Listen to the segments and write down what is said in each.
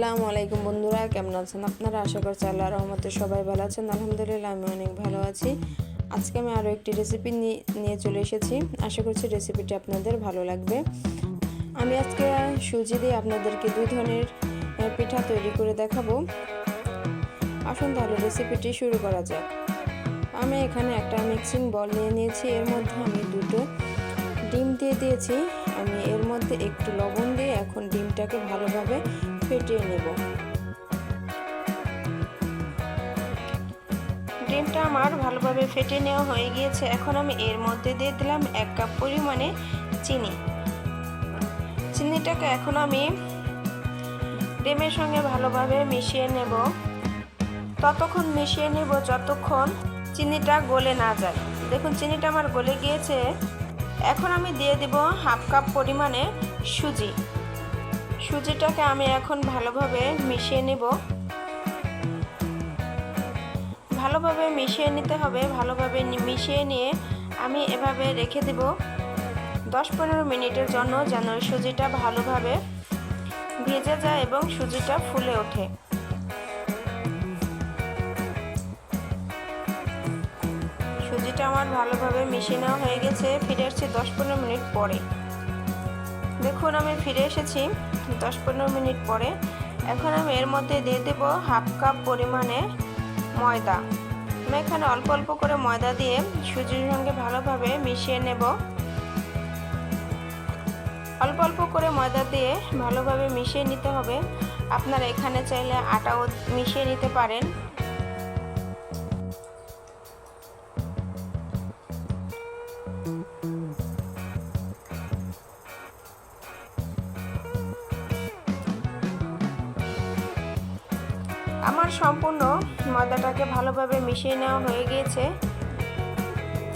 আসসালামু আলাইকুম বন্ধুরা, কেমন আছেন আপনারা? আশা করছি আল্লাহ রহমতে সবাই ভালো আছেন। আলহামদুলিল্লাহ, আমি অনেক ভালো আছি। আজকে আমি আরও একটি রেসিপি নিয়ে চলে এসেছি। আশা করছি রেসিপিটি আপনাদের ভালো লাগবে। আমি আজকে সুজি দিয়ে আপনাদেরকে দুই ধরনের পিঠা তৈরি করে দেখাবো। আসুন তাহলে রেসিপিটি শুরু করা যাক। আমি এখানে একটা মিক্সিং বল নিয়ে নিয়েছি। এর মধ্যে আমি দুটো ডিম দিয়ে দিয়েছি। আমি এর মধ্যে একটু লবণ দিয়ে এখন ডিমটাকে ভালোভাবে ফেটিয়ে নেব। ডিমটা আমার ভালোভাবে ফেটে নেওয়া হয়ে গিয়েছে। এখন আমি এর মধ্যে দিয়ে দিলাম এক কাপ পরিমাণে চিনি। চিনিটাকে এখন আমি ডিমের সঙ্গে ভালোভাবে মিশিয়ে নেব। ততক্ষণ মিশিয়ে নেব যতক্ষণ চিনিটা গলে না যায়। দেখুন, চিনিটা আমার গলে গিয়েছে। এখন আমি দিয়ে দিব হাফ কাপ পরিমাণে সুজি। সুজিটাকে আমি এখন ভালোভাবে মিশিয়ে নেব। ভালোভাবে মিশিয়ে নিতে হবে, ভালোভাবে মিশিয়ে নিয়ে আমি এভাবে রেখে দেব। দশ পনেরো মিনিটের জন্য যেন সুজিটা ভালোভাবে ভেজে যায় এবং সুজিটা ফুলে ওঠে। সুজিটা আমার ভালোভাবে মিশিয়ে নেওয়া হয়ে গেছে, ফিরে আসছি দশ পনেরো মিনিট পরে। দেখুন, আমি ফিরে এসেছি দশ পনেরো মিনিট পরে। এখন আমি এর মধ্যে দিয়ে দেব হাফ কাপ পরিমাণে ময়দা। আমি এখানে অল্প অল্প করে ময়দা দিয়ে সুজির সঙ্গে ভালোভাবে মিশিয়ে নেব। অল্প অল্প করে ময়দা দিয়ে ভালোভাবে মিশিয়ে নিতে হবে। আপনারা এখানে চাইলে আটাও মিশিয়ে নিতে পারেন। আমার সম্পূর্ণ ময়দাটাকে ভালোভাবে মিশিয়ে নেওয়া হয়ে গিয়েছে।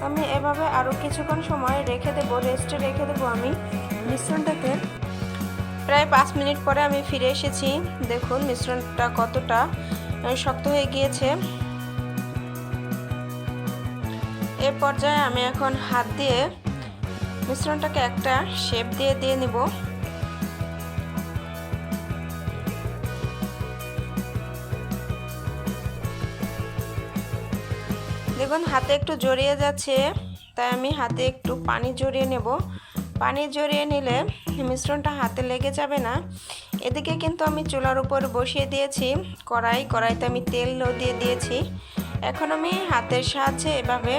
আমি এভাবে আরও কিছুক্ষণ সময় রেখে দেবো রেস্টে রেখে দেবো আমি। মিশ্রণটাকে প্রায় পাঁচ মিনিট পরে আমি ফিরে এসেছি। দেখুন, মিশ্রণটা কতটা শক্ত হয়ে গিয়েছে। এ পর্যায়ে আমি এখন হাত দিয়ে মিশ্রণটাকে একটা শেপ দিয়ে দিয়ে নিব। দেখুন, হাতে একটু জড়িয়ে যাচ্ছে, তাই আমি হাতে একটু পানি জড়িয়ে নেব। পানি জড়িয়ে নিলে মিশ্রণটা হাতে লেগে যাবে না। এদিকে কিন্তু আমি চুলার উপর বসিয়ে দিয়েছি, কড়াই, কড়াইতে আমি তেলও দিয়ে দিয়েছি। এখন আমি হাতের সাহায্যে এভাবে,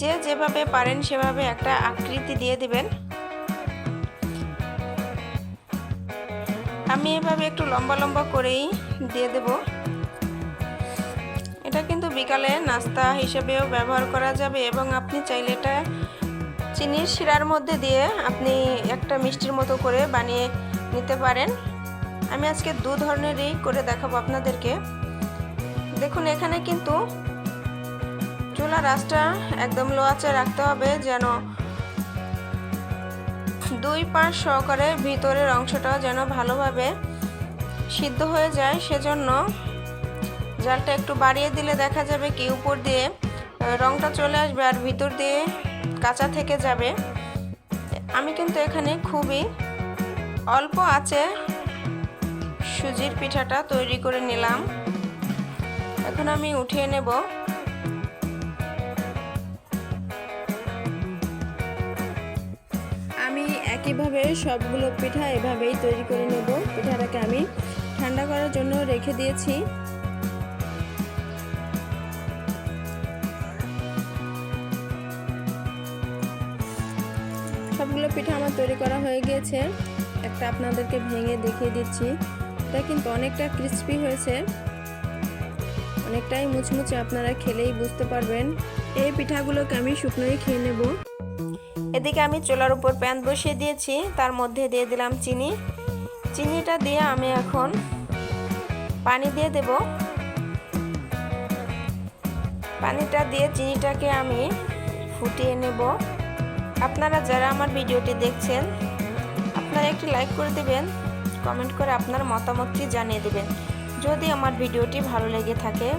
যে যেভাবে পারেন সেভাবে একটা আকৃতি দিয়ে দিবেন। আমি এভাবে একটু লম্বা লম্বা করেই দিয়ে দেবো। বিকালে নাস্তা হিসেবেও ব্যবহার করা যাবে এবং আপনি চাইলে এটা চিনির শিরার মধ্যে দিয়ে আপনি একটা মিষ্টির মতো করে বানিয়ে নিতে পারেন। আমি আজকে দু ধরনেরই করে দেখাবো আপনাদেরকে। দেখুন, এখানে কিন্তু চুলা রাসটা একদম লো রাখতে হবে যেন দুই পাঁচ সহকারে ভিতরের অংশটা যেন ভালোভাবে সিদ্ধ হয়ে যায়। সেজন্য জালটা একটু বাড়িয়ে দিলে দেখা যাবে কি উপর দিয়ে রংটা চলে আসবে আর ভিতর দিয়ে কাঁচা থেকে যাবে। আমি কিন্তু এখানে খুবই অল্প আছে সুজির পিঠাটা তৈরি করে নিলাম। এখন আমি উঠিয়ে নেব। আমি একইভাবে সবগুলো পিঠা এভাবেই তৈরি করে নেব। পিঠাটাকে আমি ঠান্ডা করার জন্য রেখে দিয়েছি। পিঠা আমার তৈরি করা হয়ে গিয়েছে। একটা আপনাদেরকে ভেঙে দেখিয়ে দিচ্ছি। এটা কিন্তু অনেকটা ক্রিস্পি হয়েছে। অনেকটাই মুচমুচে আপনারা খেলেই বুঝতে পারবেন। এই পিঠাগুলোকে আমি শুকনোই খেয়ে নেব। এদিকে আমি চোলার উপর প্যান বসিয়ে দিয়েছি। তার মধ্যে দিয়ে দিলাম চিনি। চিনিটা দিয়ে আমি এখন পানি দিয়ে দেব। পানিটা দিয়ে চিনিটাকে আমি ফুটিয়ে নেব। আপনারা যারা আমার ভিডিওটি দেখছেন, আপনারা একটি লাইক করে দেবেন কমেন্ট করে আপনার মতামতটি জানিয়ে দেবেন। যদি আমার ভিডিওটি ভালো লেগে থাকে,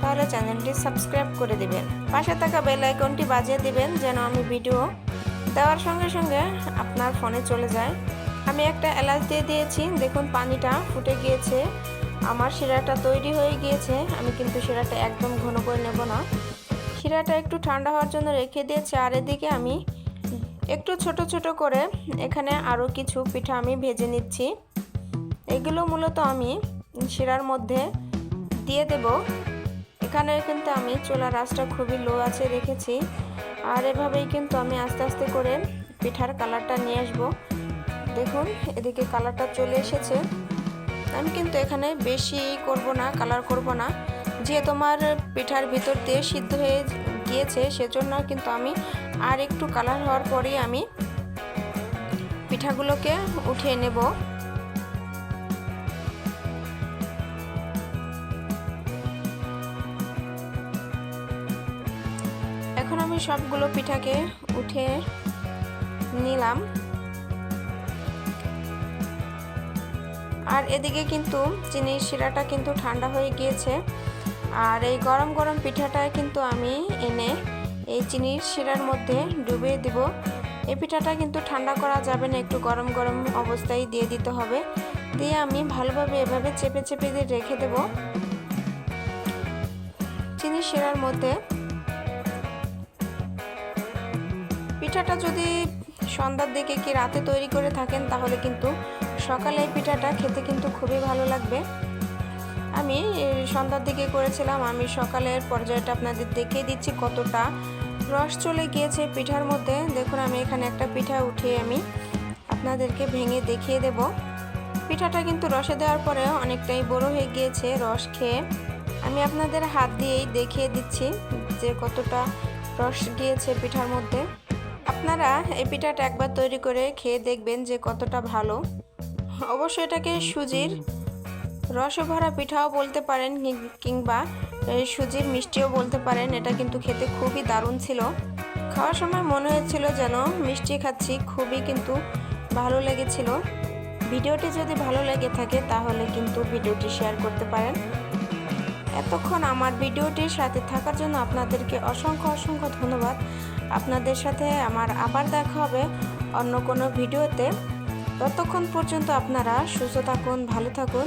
তাহলে চ্যানেলটি সাবস্ক্রাইব করে দেবেন। পাশে থাকা বেল আইকনটি বাজিয়ে দেবেন, যেন আমি ভিডিও দেওয়ার সঙ্গে সঙ্গে আপনার ফোনে চলে যায়। আমি একটা এলাচ দিয়ে দিয়েছি, দেখুন পানিটা ফুটে গিয়েছে, আমার শিরাটা তৈরি হয়ে গিয়েছে, আমি কিন্তু শিরাটা একদম ঘন করে নেব না। শিরাটা একটু ঠান্ডা হওয়ার জন্য রেখে দিয়েছি আর এদিকে আমি একটু ছোট ছোট করে এখানে আরও কিছু পিঠা আমি ভেজে নিচ্ছি। এগুলো মূলত আমি শিরার মধ্যে দিয়ে দেব। এখানে কিন্তু আমি চোলা রাসটা খুবই লো আছে রেখেছি। আর এভাবেই কিন্তু আমি আস্তে আস্তে করে পিঠার কালারটা নিয়ে আসব। দেখুন, এদিকে কালারটা চলে এসেছে। আমি কিন্তু এখানে বেশি করব না কালার করব না। যে তোমার পিঠার ভিতর দিয়ে সিদ্ধ হয়ে গিয়েছে, সেজন্য কিন্তু আমি আর একটু কালার হওয়ার পরেই আমি পিঠাগুলোকে উঠিয়ে নেব। এখন আমি সবগুলো পিঠাকে উঠে নিলাম। আর এদিকে কিন্তু চিনির শিরাটা কিন্তু ঠান্ডা হয়ে গিয়েছে। আর এই গরম গরম পিঠাটা কিন্তু আমি এনে এই চিনির শিরার মধ্যে ডুবিয়ে দিব। এই পিঠাটা কিন্তু ঠান্ডা করা যাবে না, একটু গরম গরম অবস্থায় দিয়ে দিতে হবে। দিয়ে আমি ভালোভাবে এভাবে চেপে চেপে দিয়ে রেখে দেব। চিনির শিরার মধ্যে পিঠাটা যদি সন্ধ্যার দিকে কি রাতে তৈরি করে থাকেন, তাহলে কিন্তু সকালে এই পিঠাটা খেতে কিন্তু খুবই ভালো লাগবে। আমি সন্ধ্যার দিকে করেছিলাম। আমি সকালের পর্যায়টা আপনাদের দেখিয়ে দিচ্ছি কতটা। রস চলে গিয়েছে পিঠার মধ্যে। দেখুন, আমি এখানে একটা পিঠা উঠিয়ে আমি আপনাদেরকে ভেঙে দেখিয়ে দেব। পিঠাটা কিন্তু রসে দেওয়ার পরে অনেকটাই বড় হয়ে গিয়েছে রস খেয়ে। আমি আপনাদের হাত দিয়েই দেখিয়ে দিচ্ছি যে কতটা রস গিয়েছে পিঠার মধ্যে। আপনারা এই পিঠাটা একবার তৈরি করে খেয়ে দেখবেন যে কতটা ভালো। অবশ্যই এটাকে সুজির রসে ভরা পিঠাও বলতে পারেন কিংবা সুজির মিষ্টিও বলতে পারেন। এটা কিন্তু খেতে খুবই দারুণ ছিল। খাওয়ার সময় মনে হয়েছিল যেন মিষ্টি খাচ্ছি, খুবই কিন্তু ভালো লেগেছিল। ভিডিওটি যদি ভালো লেগে থাকে, তাহলে কিন্তু ভিডিওটি শেয়ার করতে পারেন। এতক্ষণ আমার ভিডিওটির সাথে থাকার জন্য আপনাদেরকে অসংখ্য অসংখ্য ধন্যবাদ। আপনাদের সাথে আমার আবার দেখা হবে অন্য কোনো ভিডিওতে। ততক্ষণ পর্যন্ত আপনারা সুস্থ থাকুন, ভালো থাকুন।